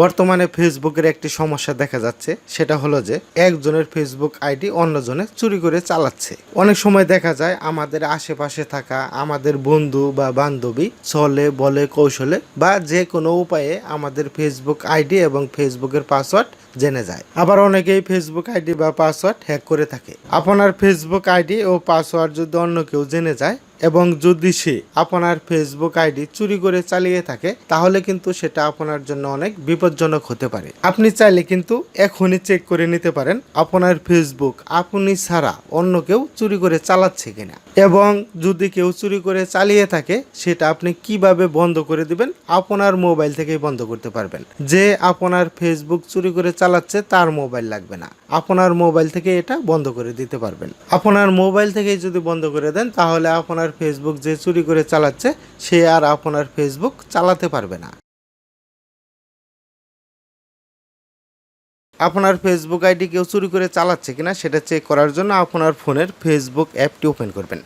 বর্তমানে ফেসবুকের একটি সমস্যা দেখা যাচ্ছে, সেটা হলো যে একজনের ফেসবুক আইডি অন্যজনে চুরি করে চালাচ্ছে। অনেক সময় দেখা যায় আমাদের আশেপাশে থাকা আমাদের বন্ধু বা বান্ধবী চলে, বলে, কৌশলে বা যে কোনো উপায়ে আমাদের ফেসবুক আইডি এবং ফেসবুকের পাসওয়ার্ড জেনে যায়। আবার অনেকেই ফেসবুক আইডি বা পাসওয়ার্ড হ্যাক করে থাকে। আপনার ফেসবুক আইডি ও পাসওয়ার্ড যদি অন্য কেউ জেনে যায় এবং যদি সে আপনার ফেসবুক আইডি চুরি করে চালিয়ে থাকে, তাহলে কিন্তু সেটা আপনার জন্য অনেক বিপজ্জনক হতে পারে। আপনি চাইলে কিন্তু এখনই চেক করে নিতে পারেন, আপনার ফেসবুক আপনি ছাড়া অন্য কেউ চুরি করে চালাচ্ছে কিনা। এবং যদি কেউ চুরি করে চালিয়ে থাকে, সেটা আপনি কীভাবে বন্ধ করে দিবেন? আপনার মোবাইল থেকেই বন্ধ করতে পারবেন। যে আপনার ফেসবুক চুরি করে চালাচ্ছে, তার মোবাইল লাগবে না। আপনার মোবাইল থেকে এটা বন্ধ করে দিতে পারবেন। আপনার মোবাইল থেকেই যদি বন্ধ করে দেন, তাহলে আপনার ফেসবুক যে চুরি করে চালাচ্ছে, সে আর আপনার ফেসবুক চালাতে পারবে না। আপনার ফেসবুক আইডি কেউ চুরি করে চালাচ্ছে কিনা সেটা চেক করার জন্য আপনার ফোনের ফেসবুক অ্যাপটি ওপেন করবেন।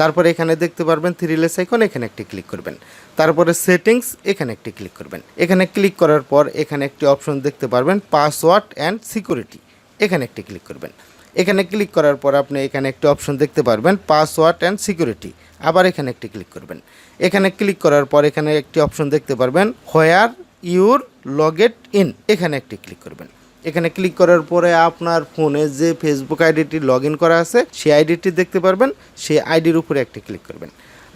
তারপরে এখানে দেখতে পারবেন থ্রি লেস আইকন এখানে একটি ক্লিক করবেন। তারপরে সেটিংস এখানে একটি ক্লিক করবেন। এখানে ক্লিক করার পর এখানে একটি অপশন দেখতে পারবেন পাসওয়ার্ড অ্যান্ড সিকিউরিটি এখানে একটি ক্লিক করবেন। এখানে ক্লিক করার পর আপনি এখানে একটি অপশন দেখতে পারবেন পাসওয়ার্ড অ্যান্ড সিকিউরিটি আবার এখানে একটি ক্লিক করবেন। এখানে ক্লিক করার পর এখানে একটি অপশন দেখতে পারবেন হোয়ার ইউর লগেট ইন এখানে একটি ক্লিক করবেন। এখানে ক্লিক করার পরে আপনার ফোনে যে ফেসবুক আইডিটি লগ করা আছে, সেই আইডিটি দেখতে পারবেন, সেই আইডির উপরে একটি ক্লিক করবেন।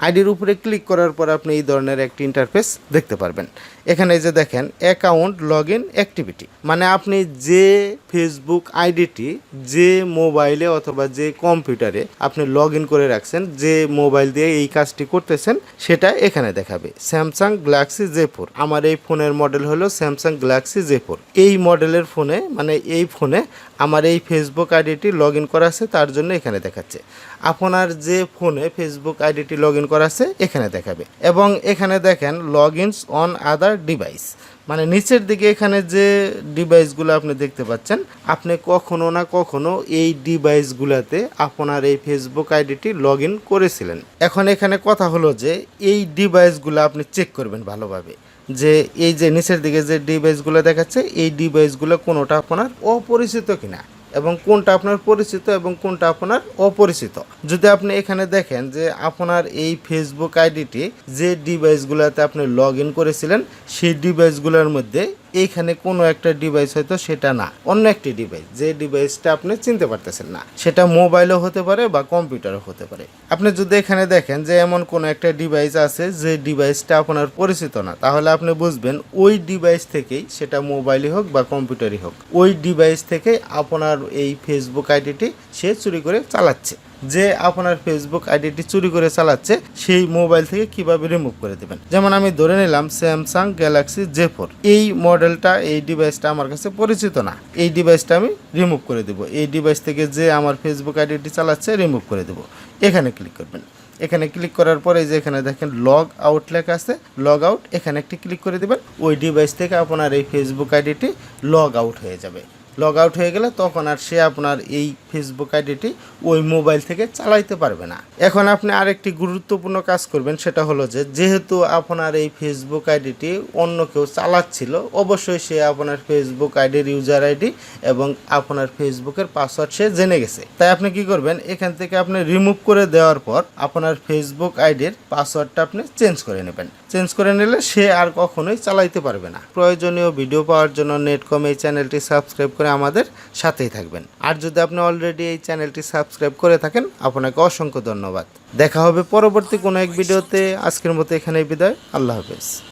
আইডির উপরে ক্লিক করার পর আপনি এই ধরনের একটি ইন্টারফেস দেখতে পারবেন। এখানে যে দেখেন অ্যাকাউন্ট লগ ইন অ্যাক্টিভিটি মানে আপনি যে ফেসবুক আইডিটি যে মোবাইলে অথবা যে কম্পিউটারে আপনি লগ ইন করে রাখছেন, যে মোবাইল দিয়ে এই কাজটি করতেছেন, সেটা এখানে দেখাবে। স্যামসাং গ্যালাক্সি জে ফোর আমার এই ফোনের মডেল হলো স্যামসাং গ্যালাক্সি জে ফোর এই মডেলের ফোনে মানে এই ফোনে আমার এই ফেসবুক আইডিটি লগ ইন করা আছে, তার জন্য এখানে দেখাচ্ছে। আপনার যে ফোনে ফেসবুক আইডিটি লগ ইন করা আছে, এখানে দেখাবে। এবং এখানে দেখেন log ins on other device মানে নিচের দিকে এখানে যে ডিভাইসগুলো আপনি দেখতে পাচ্ছেন, আপনি কখনো না কখনো এই ডিভাইসগুলোতে আপনার এই ফেসবুক আইডিটি লগ করেছিলেন। এখন এখানে কথা হলো যে, এই ডিভাইসগুলো আপনি চেক করবেন ভালোভাবে। যে এই যে নিচের দিকে যে ডিভাইসগুলো দেখাচ্ছে, এই ডিভাইসগুলো কোনোটা আপনার অপরিচিত কিনা। এবং কোনটা আপনার পরিচিত এবং কোনটা আপনার অপরিচিত। যদি আপনি এখানে দেখেন যে আপনার এই ফেসবুক আইডিটি যে ডিভাইসগুলোতে আপনি লগ ইন করেছিলেন, সেই ডিভাইসগুলোর মধ্যে এইখানে কোনো একটা ডিভাইস হয়তো সেটা না, অন্য একটি ডিভাইস যে ডিভাইসটা আপনি চিনতে পারতেছেন না, সেটা মোবাইলও হতে পারে বা কম্পিউটারও হতে পারে। আপনি যদি এখানে দেখেন যে এমন কোনো একটা ডিভাইস আছে যে ডিভাইসটা আপনার পরিচিত না, তাহলে আপনি বুঝবেন ওই ডিভাইস থেকেই সেটা মোবাইলই হোক বা কম্পিউটারই হোক, ওই ডিভাইস থেকে আপনার এই ফেসবুক আইডিটি সে চুরি করে চালাচ্ছে। যে আপনার ফেসবুক আইডিটি চুরি করে চালাচ্ছে, সেই মোবাইল থেকে কীভাবে রিমুভ করে দেবেন? যেমন আমি ধরে নিলাম স্যামসাং গ্যালাক্সি জে ফোর এই মডেলটা এই ডিভাইসটা আমার কাছে পরিচিত না। এই ডিভাইসটা আমি রিমুভ করে দেবো। এই ডিভাইস থেকে যে আমার ফেসবুক আইডিটি চালাচ্ছে রিমুভ করে দেবো। এখানে ক্লিক করবেন। এখানে ক্লিক করার পরে যে এখানে দেখেন লগ আউট লেখা আছে। লগ আউট এখানে একটি ক্লিক করে দেবেন। ওই ডিভাইস থেকে আপনার এই ফেসবুক আইডিটি লগ আউট হয়ে যাবে। লগ আউট হয়ে গেলে তখন আর সে আপনার এই ফেসবুক আইডিটি ওই মোবাইল থেকে চালাইতে পারবে না। এখন আপনি আরেকটি গুরুত্বপূর্ণ কাজ করবেন, সেটা হলো যে, যেহেতু আপনার এই ফেসবুক আইডিটি অন্য কেউ চালাচ্ছিল, অবশ্যই সে আপনার ফেসবুক আইডির ইউজার আইডি এবং আপনার ফেসবুকের পাসওয়ার্ড সে জেনে গেছে। তাই আপনি কি করবেন, এখান থেকে আপনি রিমুভ করে দেওয়ার পর আপনার ফেসবুক আইডির পাসওয়ার্ডটা আপনি চেঞ্জ করে নেবেন। চেঞ্জ করে নিলে সে আর কখনোই চালাইতে পারবে না। প্রয়োজনীয় ভিডিও পাওয়ার জন্য নেটকম এই চ্যানেলটি সাবস্ক্রাইব করে আমাদের সাথেই থাকবেন। আর যদি আপনি অলরেডি এই চ্যানেলটি সাবস্ক্রাইব করে থাকেন, আপনাকে অসংখ্য ধন্যবাদ। দেখা হবে পরবর্তী কোনো এক ভিডিওতে। আজকের মতো এখানেই বিদায়। আল্লাহ হাফেজ।